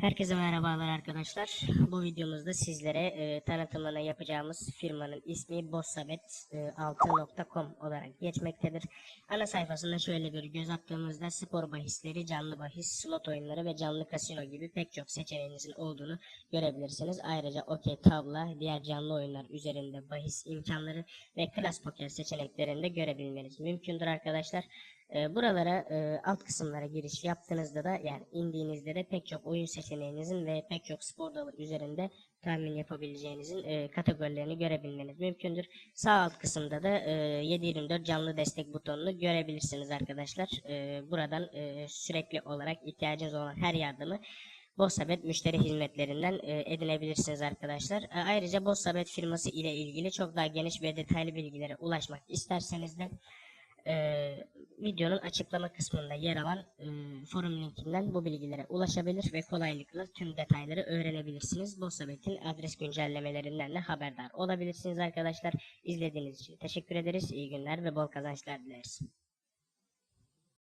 Herkese merhabalar arkadaşlar. Bu videomuzda sizlere e, tanıtımını yapacağımız firmanın ismi bossabet6.com olarak geçmektedir. Ana sayfasında şöyle bir göz attığımızda spor bahisleri, canlı bahis, slot oyunları ve canlı kasino gibi pek çok seçeneğinizin olduğunu görebilirsiniz. Ayrıca okey, tavla, diğer canlı oyunlar üzerinde bahis imkanları ve klas poker seçeneklerini de görebilmeniz mümkündür arkadaşlar. Buralara alt kısımlara giriş yaptığınızda da yani indiğinizde de pek çok oyun seçeneğinizin ve pek çok spor dalı üzerinde tahmin yapabileceğinizin kategorilerini görebilmeniz mümkündür. Sağ alt kısımda da e, 724 canlı destek butonunu görebilirsiniz arkadaşlar. Buradan sürekli olarak ihtiyacınız olan her yardımı Bossabet müşteri hizmetlerinden edinebilirsiniz arkadaşlar. Ayrıca Bossabet firması ile ilgili çok daha geniş ve detaylı bilgilere ulaşmak isterseniz de e, videonun açıklama kısmında yer alan e, forum linkinden bu bilgilere ulaşabilir ve kolaylıkla tüm detayları öğrenebilirsiniz. Bossabet'in adres güncellemelerinden de haberdar olabilirsiniz arkadaşlar. İzlediğiniz için teşekkür ederiz. İyi günler ve bol kazançlar dileriz.